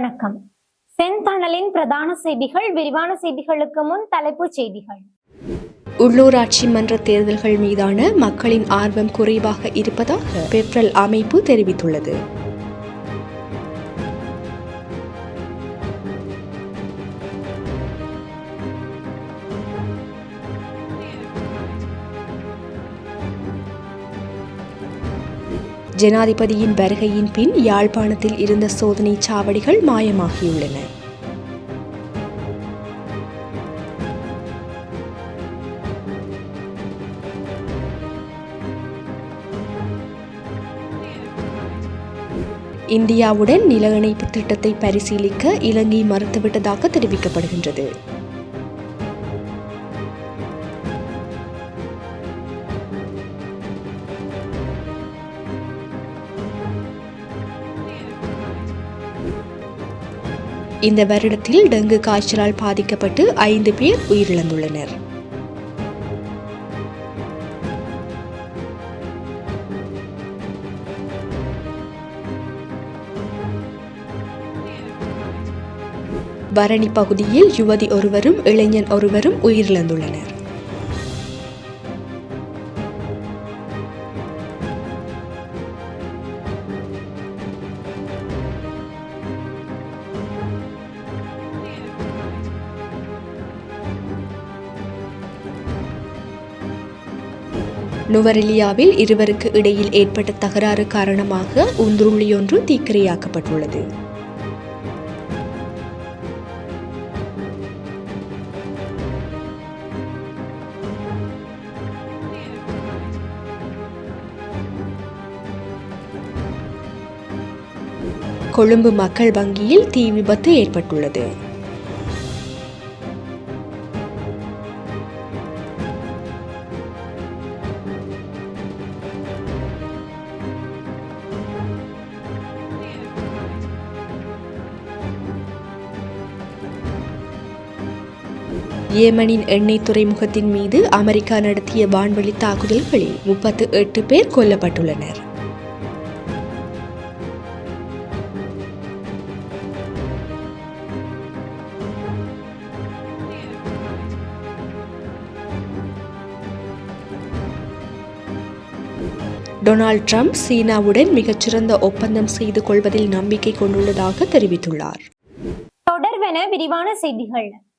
வணக்கம். செந்தணலின் பிரதான செய்திகள் விரிவான செய்திகளுக்கு முன் தலைப்புச் செய்திகள். உள்ளூராட்சி மன்ற தேர்தல்கள் மீதான மக்களின் ஆர்வம் குறைவாக இருப்பதாக பெட்ரல் அமைப்பு தெரிவித்துள்ளது. ஜனாதிபதியின் வருகையின் பின் யாழ்ப்பாணத்தில் இருந்த சோதனை சாவடிகள் மாயமாகியுள்ளன. இந்தியாவுடன் நில இணைப்பு திட்டத்தை பரிசீலிக்க இலங்கை மறுத்துவிட்டதாக தெரிவிக்கப்படுகின்றது. இந்த வருடத்தில் டெங்கு காய்ச்சலால் பாதிக்கப்பட்டு ஐந்து பேர் உயிரிழந்துள்ளனர். பரணி பகுதியில் யுவதி ஒருவரும் இளைஞன் ஒருவரும் உயிரிழந்துள்ளனர். நுவரெலியாவில் இருவருக்கு இடையில் ஏற்பட்ட தகராறு காரணமாக உந்துருளியொன்று தீக்கிரையாக்கப்பட்டுள்ளது. கொழும்பு மக்கள் வங்கியில் தீ விபத்து ஏற்பட்டுள்ளது. ஏமனின் எண்ணெய் துறைமுகத்தின் மீது அமெரிக்கா நடத்திய வான்வழி தாக்குதல்களில் முப்பத்து எட்டு பேர் கொல்லப்பட்டுள்ளனர். டொனால்ட் ட்ரம்ப் சீனாவுடன் மிகச்சிறந்த ஒப்பந்தம் செய்து கொள்வதில் நம்பிக்கை கொண்டுள்ளதாக தெரிவித்துள்ளார். தொடர்வென விரிவான செய்திகள்.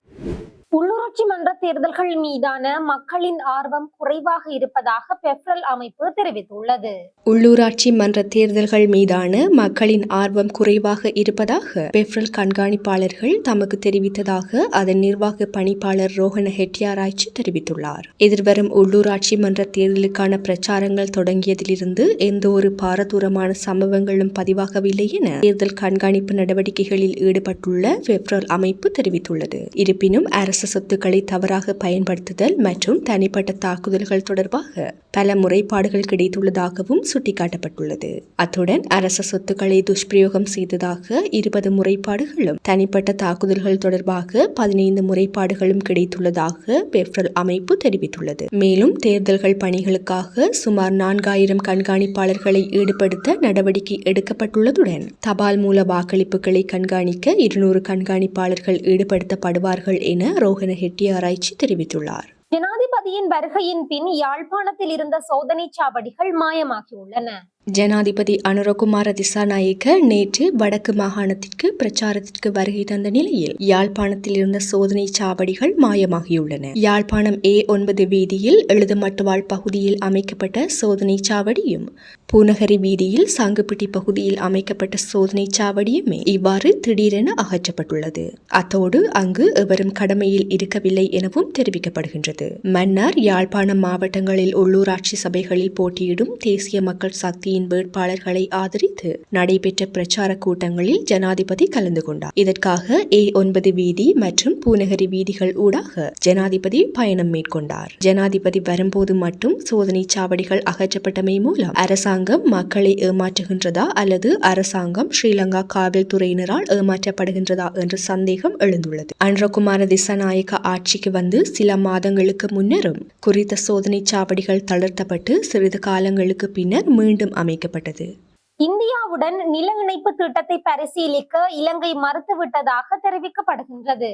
உள்ளூராட்சி மன்ற தேர்தல்கள் மீதான மக்களின் ஆர்வம் குறைவாக இருப்பதாக பெப்ரல் அமைப்பு தெரிவித்துள்ளது. உள்ளூராட்சி மன்ற தேர்தல்கள் மீதான மக்களின் ஆர்வம் குறைவாக இருப்பதாக பெப்ரல் கண்காணிப்பாளர்கள் தமக்கு தெரிவித்ததாக அதன் நிர்வாக பணிப்பாளர் ரோஹன ஹெட்டியாராய்ச்சி தெரிவித்துள்ளார். எதிர்வரும் உள்ளூராட்சி மன்ற தேர்தலுக்கான பிரச்சாரங்கள் தொடங்கியதிலிருந்து எந்த ஒரு பாரதூரமான சம்பவங்களும் பதிவாகவில்லை என தேர்தல் கண்காணிப்பு நடவடிக்கைகளில் ஈடுபட்டுள்ள பெப்ரல் அமைப்பு தெரிவித்துள்ளது. இருப்பினும் அரசு பொருட்களை தவறாக பயன்படுத்துதல் மற்றும் தனிப்பட்ட தாக்குதல்கள் தொடர்பாக பல முறைப்பாடுகள் கிடைத்துள்ளதாகவும் சுட்டிக்காட்டப்பட்டுள்ளது. அத்துடன் அரச சொத்துக்களை துஷ்பிரயோகம் செய்ததாக இருபது முறைப்பாடுகளும் தனிப்பட்ட தாக்குதல்கள் தொடர்பாக பதினைந்து முறைப்பாடுகளும் கிடைத்துள்ளதாக பெப்ரல் அமைப்பு தெரிவித்துள்ளது. மேலும் தேர்தல்கள் பணிகளுக்காக சுமார் நான்காயிரம் கண்காணிப்பாளர்களை ஈடுபடுத்த நடவடிக்கை எடுக்கப்பட்டுள்ளதுடன் தபால் மூல வாக்களிப்புகளை கண்காணிக்க இருநூறு கண்காணிப்பாளர்கள் ஈடுபடுத்தப்படுவார்கள் என ரோஹன ஹெட்டி ஆராய்ச்சி தெரிவித்துள்ளார். ஜனாதிபதியின் வருகையின் பின் யாழ்ப்பாணத்தில் இருந்த சோதனை சாவடிகள் மாயமாகியுள்ளன ஜனாதிபதி அனுரகுமார திசாநாயக்க நேற்று வடக்கு மாகாணத்திற்கு பிரச்சாரத்திற்கு வருகை தந்த நிலையில் யாழ்ப்பாணத்தில் இருந்த சோதனை சாவடிகள் மாயமாகியுள்ளன. யாழ்ப்பாணம் ஏ ஒன்பது வீதியில் எழுதுமட்டுவாழ் பகுதியில் அமைக்கப்பட்ட சோதனை சாவடியும் பூநகரி வீதியில் சாங்குப்பிட்டி பகுதியில் அமைக்கப்பட்ட சோதனை சாவடியுமே இவ்வாறு திடீரென அகற்றப்பட்டுள்ளது. அத்தோடு அங்கு எவரும் கடமையில் இருக்கவில்லை எனவும் தெரிவிக்கப்படுகின்றது. மன்னார் யாழ்ப்பாணம் மாவட்டங்களில் உள்ளூராட்சி சபைகளில் போட்டியிடும் தேசிய மக்கள் சக்தி கட்சியின் வேட்பாளர்களை ஆதரித்து நடைபெற்ற பிரச்சார கூட்டங்களில் ஜனாதிபதி கலந்து கொண்டார். இதற்காக ஏ ஒன்பது வீதி மற்றும் பூநகரி வீதிகள் ஊடாக ஜனாதிபதி பயணம் மேற்கொண்டார். ஜனாதிபதி வரும்போது மட்டும் சோதனை சாவடிகள் அகற்றப்பட்டமை மூலம் அரசாங்கம் மக்களை ஏமாற்றுகின்றதா அல்லது அரசாங்கம் ஸ்ரீலங்கா காவல்துறையினரால் ஏமாற்றப்படுகின்றதா என்ற சந்தேகம் எழுந்துள்ளது. அன்றகுமார திசாநாயக்க ஆட்சிக்கு வந்து சில மாதங்களுக்கு முன்னரும் குறித்த சோதனை சாவடிகள் தளர்த்தப்பட்டு சிறிது காலங்களுக்கு பின்னர் மீண்டும் அமைக்கப்பட்டது. இந்தியாவுடன் நில இணைப்பு திட்டத்தை பரிசீலிக்க இலங்கை மறுத்துவிட்டதாக தெரிவிக்கப்படுகின்றது.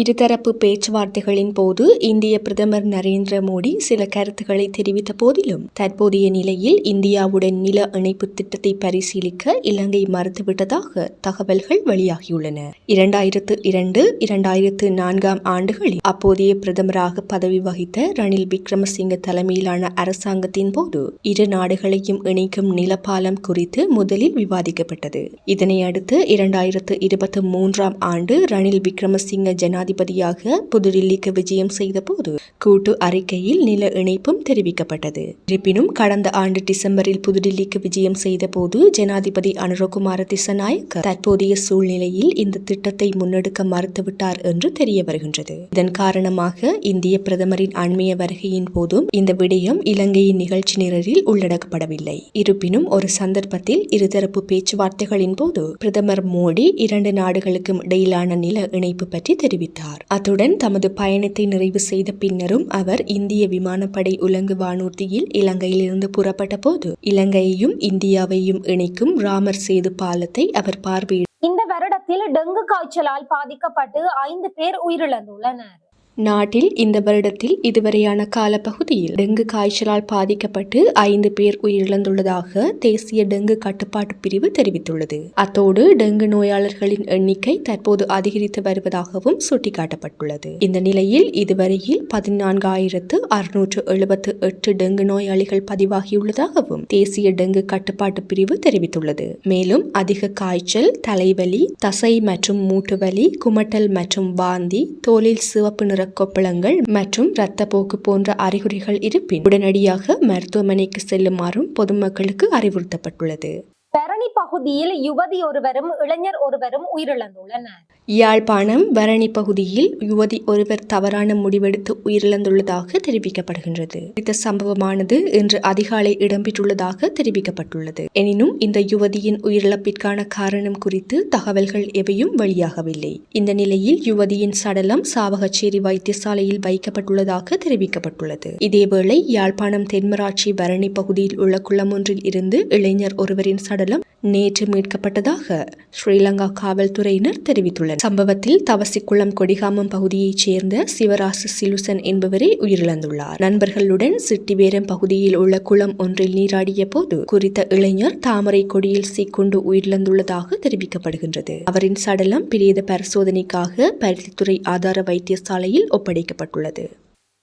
இருதரப்பு பேச்சுவார்த்தைகளின் போது இந்திய பிரதமர் நரேந்திர மோடி சில கருத்துக்களை தெரிவித்த போதிலும் தற்போதைய நிலையில் இந்தியாவுடன் நில இணைப்பு திட்டத்தை பரிசீலிக்க இலங்கை மறுத்துவிட்டதாக தகவல்கள் வெளியாகியுள்ளன. இரண்டாயிரத்து இரண்டு இரண்டாயிரத்து நான்காம் ஆண்டுகளில் அப்போதைய பிரதமராக பதவி வகித்த ரணில் விக்ரமசிங்க தலைமையிலான அரசாங்கத்தின் போது இரு நாடுகளையும் இணைக்கும் நிலப்பாலம் குறித்து முதலில் விவாதிக்கப்பட்டது. இதனை அடுத்து இரண்டாயிரத்து இருபத்தி மூன்றாம் ஆண்டு ரணில் விக்ரமசிங்க ஜனாதிபதியாக புதுடில்லிக்கு விஜயம் செய்தபோது கூட்டு அறிக்கையில் நில இணைப்பும் தெரிவிக்கப்பட்டது. இருப்பினும் கடந்த ஆண்டு டிசம்பரில் புதுடில்லிக்கு விஜயம் செய்தபோது ஜனாதிபதி அனுரகுமார திசநாயக்க தற்போதைய சூழ்நிலையில் இந்த திட்டத்தை முன்னெடுக்க மறுத்துவிட்டார் என்று தெரிய வருகின்றது. இதன் காரணமாக இந்திய பிரதமரின் அண்மைய வருகையின் போதும் இந்த விடயம் இலங்கையின் நிகழ்ச்சி நிரலில் உள்ளடக்கப்படவில்லை. இருப்பினும் ஒரு சந்தர்ப்பத்தில் இருதரப்பு பேச்சுவார்த்தைகளின் போது பிரதமர் மோடி இரண்டு நாடுகளுக்கும் இடையிலான நில இணைப்பு பற்றி தெரிவித்தார். அத்துடன் தமது பயணத்தை நிறைவு செய்த பின்னரும் அவர் இந்திய விமானப்படை உலங்கு வானூர்தியில் இலங்கையிலிருந்து புறப்பட்ட போது இலங்கையையும் இந்தியாவையும் இணைக்கும் ராமர் சேது பாலத்தை அவர் பார்வையிட்டார் இந்த வருடத்தில் டெங்கு காய்ச்சலால் பாதிக்கப்பட்டு ஐந்து பேர் உயிரிழந்துள்ளனர். நாட்டில் இந்த வருடத்தில் இதுவரையான காலப்பகுதியில் டெங்கு காய்ச்சலால் பாதிக்கப்பட்டு ஐந்து பேர் உயிரிழந்துள்ளதாக தேசிய டெங்கு கட்டுப்பாட்டு பிரிவு தெரிவித்துள்ளது. அத்தோடு டெங்கு நோயாளர்களின் எண்ணிக்கை தற்போது அதிகரித்து வருவதாகவும் சுட்டிக்காட்டப்பட்டுள்ளது. இந்த நிலையில் இதுவரையில் பதினான்காயிரத்து அறுநூற்று எழுபத்து எட்டு டெங்கு நோயாளிகள் பதிவாகியுள்ளதாகவும் தேசிய டெங்கு கட்டுப்பாட்டு பிரிவு தெரிவித்துள்ளது. மேலும் அதிக காய்ச்சல் தலைவலி தசை மற்றும் மூட்டுவலி குமட்டல் மற்றும் வாந்தி தோலில் சிவப்பு நிற கொப்பளங்கள் மற்றும் இரத்தப்போக்கு போன்ற அறிகுறிகள் இருப்பின் உடனடியாக மருத்துவமனைக்கு செல்லுமாறும் பொதுமக்களுக்கு அறிவுறுத்தப்பட்டுள்ளது. பரணி பகுதியில் யுவதி ஒருவரும் இளைஞர் ஒருவரும் உயிரிழந்துள்ளனர். யாழ்ப்பாணம் பரணி பகுதியில் யுவதி ஒருவர் தவறான முடிவெடுத்து உயிரிழந்துள்ளதாக தெரிவிக்கப்படுகின்றது. இந்த சம்பவமானது இன்று அதிகாலை இடம்பெற்றுள்ளதாக தெரிவிக்கப்பட்டுள்ளது. எனினும் இந்த யுவதியின் உயிரிழப்பிற்கான காரணம் குறித்து தகவல்கள் எவையும் வெளியாகவில்லை. இந்த நிலையில் யுவதியின் சடலம் சாவகச்சேரி வைத்தியசாலையில் வைக்கப்பட்டுள்ளதாக தெரிவிக்கப்பட்டுள்ளது. இதேவேளை யாழ்ப்பாணம் தென்மராட்சி பரணி பகுதியில் உள்ள குளம் ஒன்றில் இருந்து இளைஞர் ஒருவரின் சடலம் சடலம் நேற்று மீட்கப்பட்டதாக ஸ்ரீலங்கா காவல்துறையினர் தெரிவித்துள்ளனர். சம்பவத்தில் தவசிக்குளம் கொடிகாமம் பகுதியைச் சேர்ந்த சிவராசு சிலுசன் என்பவரே உயிரிழந்துள்ளார். நண்பர்களுடன் சிட்டிவேரம் பகுதியில் உள்ள குளம் ஒன்றில் நீராடிய போது குறித்த இளைஞர் தாமரை கொடியில் சிக்கொண்டு உயிரிழந்துள்ளதாக தெரிவிக்கப்படுகின்றது. அவரின் சடலம் பிரேத பரிசோதனைக்காக பருத்தித்துறை ஆதார வைத்தியசாலையில் ஒப்படைக்கப்பட்டுள்ளது.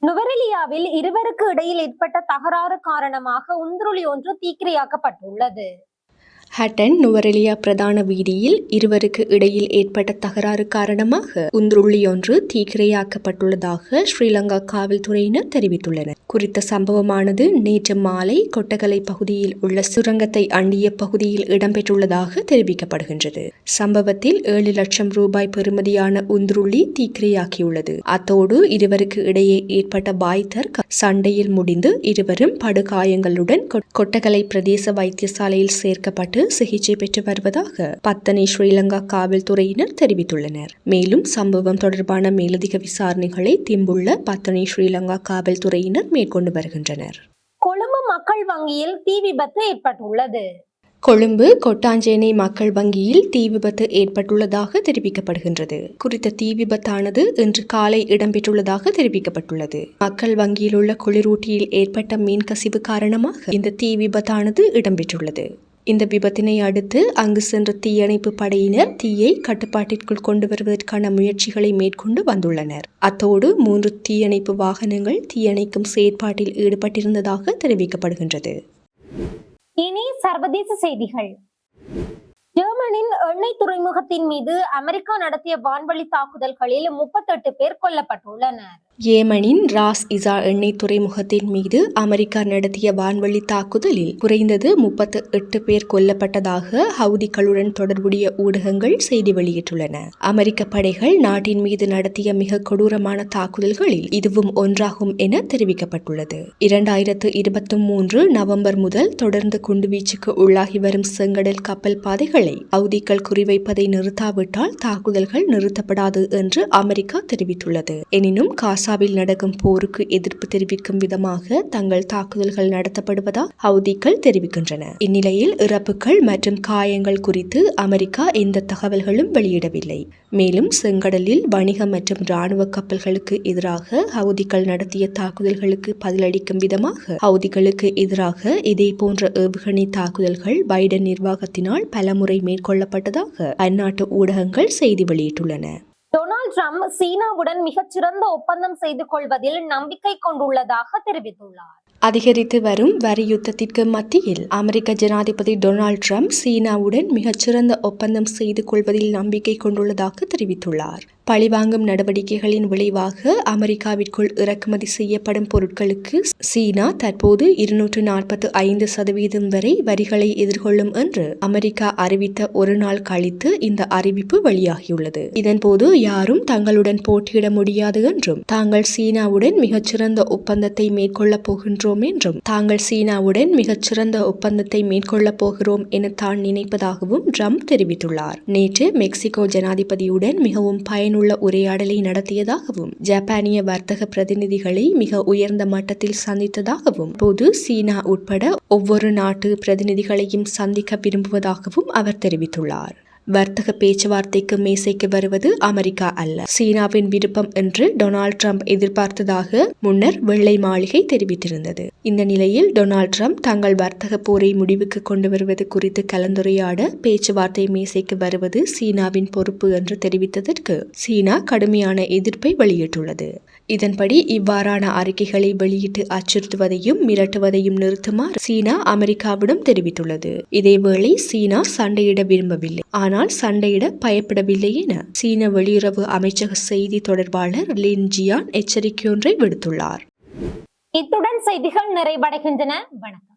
நுவரெலியாவில் இருவருக்கு இடையில் ஏற்பட்ட தகராறு காரணமாக உந்துருளி ஒன்று தீக்கிரையாக்கப்பட்டுள்ளது. ஹட்டன் நுவரெலியா பிரதான வீதியில் இருவருக்கு இடையில் ஏற்பட்ட தகராறு காரணமாக உந்துருள்ளி ஒன்று தீக்கிரையாக்கப்பட்டுள்ளதாக ஸ்ரீலங்கா காவல்துறையினர் தெரிவித்துள்ளனர். குறித்த சம்பவமானது நேற்று மாலை கொட்டகலை பகுதியில் உள்ள சுரங்கத்தை அண்டிய பகுதியில் இடம்பெற்றுள்ளதாக தெரிவிக்கப்படுகின்றது. சம்பவத்தில் ஏழு லட்சம் ரூபாய் பெறுமதியான உந்துருளி தீக்கிரையாக்கியுள்ளது. அத்தோடு இருவருக்கு இடையே ஏற்பட்ட பாய்தர் சண்டையில் முடிந்து இருவரும் படுகாயங்களுடன் கொட்டகலை பிரதேச வைத்தியசாலையில் சேர்க்கப்பட்டு சிகிச்சை பெற்று வருவதாக பத்தனை ஸ்ரீலங்கா காவல்துறையினர் தெரிவித்துள்ளனர். மேலும் சம்பவம் தொடர்பான மேலதிக விசாரணைகளை திம்புள்ள பத்தனை ஸ்ரீலங்கா காவல்துறையினர் மேற்கொண்டு வருகின்றனர். கொழும்பு மக்கள் வங்கியில் தீ விபத்து ஏற்பட்டுள்ளது. கொழும்பு கொட்டாஞ்சேனை மக்கள் வங்கியில் தீ விபத்து ஏற்பட்டுள்ளதாக தெரிவிக்கப்படுகின்றது. குறித்த தீ விபத்தானது இன்று காலை இடம்பெற்றுள்ளதாக தெரிவிக்கப்பட்டுள்ளது. மக்கள் வங்கியில் உள்ள குளிரூட்டியில் ஏற்பட்ட மீன் கசிவு காரணமாக இந்த தீ விபத்தானது இடம்பெற்றுள்ளது. இந்த விபத்தினை அடுத்து அங்கு சென்ற தீயணைப்பு படையினர் தீயை கட்டுப்பாட்டிற்குள் கொண்டு வருவதற்கான முயற்சிகளை மேற்கொண்டு வந்துள்ளனர். அத்தோடு மூன்று தீயணைப்பு வாகனங்கள் தீயணைக்கும் செயற்பாட்டில் ஈடுபட்டிருந்ததாக தெரிவிக்கப்படுகின்றது. இனி சர்வதேச செய்திகள். ஜெர்மனின் எண்ணெய் துறைமுகத்தின் மீது அமெரிக்கா நடத்திய வான்வழி தாக்குதல்களில் முப்பத்தெட்டு பேர் கொல்லப்பட்டுள்ளனர். ஏமனின் ராஸ் இசா எண்ணெய் துறைமுகத்தின் மீது அமெரிக்கா நடத்திய வான்வழி தாக்குதலில் குறைந்தது முப்பத்து எட்டு பேர் கொல்லப்பட்டதாக ஹவுதிகளுடன் தொடர்புடைய ஊடகங்கள் செய்தி வெளியிட்டுள்ளன. அமெரிக்க படைகள் நாட்டின் மீது நடத்திய மிக கொடூரமான தாக்குதல்களில் இதுவும் ஒன்றாகும் என தெரிவிக்கப்பட்டுள்ளது. இரண்டாயிரத்து இருபத்தி மூன்று நவம்பர் முதல் தொடர்ந்து குண்டுவீச்சுக்கு உள்ளாகி வரும் செங்கடல் கப்பல் பாதைகளை இலக்குகளை ஹவுதிகள் குறிவைப்பதை நிறுத்தாவிட்டால் தாக்குதல்கள் நிறுத்தப்படாது என்று அமெரிக்கா தெரிவித்துள்ளது. எனினும் காசாவில் நடக்கும் போருக்கு எதிர்ப்பு தெரிவிக்கும் விதமாக தங்கள் தாக்குதல்கள் நடத்தப்படுவதால் ஹவுதிகள் தெரிவிக்கின்றன. இந்நிலையில் இறப்புகள் மற்றும் காயங்கள் குறித்து அமெரிக்கா எந்த தகவல்களும் வெளியிடவில்லை. மேலும் செங்கடலில் வணிக மற்றும் இராணுவ கப்பல்களுக்கு எதிராக ஹவுதிகள் நடத்திய தாக்குதல்களுக்கு பதிலளிக்கும் விதமாக ஹவுதிகளுக்கு எதிராக இதே போன்ற ஏவுகணை தாக்குதல்கள் பைடன் நிர்வாகத்தினால் பலமுறை மேற்கொள்ளப்பட்டதாக அந்நாட்டு ஊடகங்கள் செய்தி வெளியிட்டுள்ளன. டொனால்ட் ட்ரம்ப் சீனாவுடன் மிகச்சிறந்த ஒப்பந்தம் செய்து கொள்வதில் நம்பிக்கை கொண்டுள்ளதாக தெரிவித்துள்ளார். அதிகரித்து வரும் வரி யுத்தத்திற்கு மத்தியில் அமெரிக்க ஜனாதிபதி டொனால்ட் ட்ரம்ப் சீனாவுடன் மிகச்சிறந்த ஒப்பந்தம் செய்து கொள்வதில் நம்பிக்கை கொண்டுள்ளதாக தெரிவித்துள்ளார். பழிவாங்கும் நடவடிக்கைகளின் விளைவாக அமெரிக்காவிற்குள் இறக்குமதி செய்யப்படும் பொருட்களுக்கு சீனா தற்போது இருநூற்று நாற்பத்தி ஐந்து சதவீதம் வரை வரிகளை எதிர்கொள்ளும் என்று அமெரிக்கா அறிவித்த ஒரு நாள் கழித்து இந்த அறிவிப்பு வெளியாகியுள்ளது. இதன்போது யாரும் தங்களுடன் போட்டியிட முடியாது என்றும் தாங்கள் சீனாவுடன் மிகச்சிறந்த ஒப்பந்தத்தை மேற்கொள்ளப் போகின்றோம் என்றும் தாங்கள் சீனாவுடன் மிகச்சிறந்த ஒப்பந்தத்தை மேற்கொள்ளப் போகிறோம் என தான் நினைப்பதாகவும் ட்ரம்ப் தெரிவித்துள்ளார். நேற்று மெக்சிகோ ஜனாதிபதியுடன் மிகவும் பயனுள்ள உரையாடலை நடத்தியதாகவும் ஜப்பானிய வர்த்தக பிரதிநிதிகளை மிக உயர்ந்த மட்டத்தில் சந்தித்ததாகவும் பொது சீனா உட்பட ஒவ்வொரு நாட்டு பிரதிநிதிகளையும் சந்திக்க விரும்புவதாகவும் அவர் தெரிவித்துள்ளார். வர்த்தக பேச்சுவார்த்தைக்கு மேசைக்கு வருவது அமெரிக்கா அல்ல. சீனாவின் விருப்பம் என்று டொனால்ட் ட்ரம்ப் எதிர்பார்த்ததாக முன்னர் வெள்ளை மாளிகை தெரிவித்திருந்தது. இந்த நிலையில் டொனால்ட் ட்ரம்ப் தங்கள் வர்த்தக போரை முடிவுக்கு கொண்டு வருவது குறித்து கலந்துரையாட பேச்சுவார்த்தை மேசைக்கு வருவது சீனாவின் பொறுப்பு என்று தெரிவித்ததற்கு சீனா கடுமையான எதிர்ப்பை வெளியிட்டுள்ளது. இதன்படி இவ்வாறான அறிக்கைகளை வெளியிட்டு அச்சுறுத்துவதையும் மிரட்டுவதையும் நிறுத்துமாறு சீனா அமெரிக்காவிடம் தெரிவித்துள்ளது. இதேவேளை சீனா சண்டையிட விரும்பவில்லை. ஆனால் சண்டையிட பயப்படவில்லை என சீன வெளியுறவு அமைச்சக செய்தி தொடர்பாளர் லின் ஜியான் எச்சரிக்கையொன்றை விடுத்துள்ளார். இத்துடன் செய்திகள் நிறைவடைகின்றன. வணக்கம்.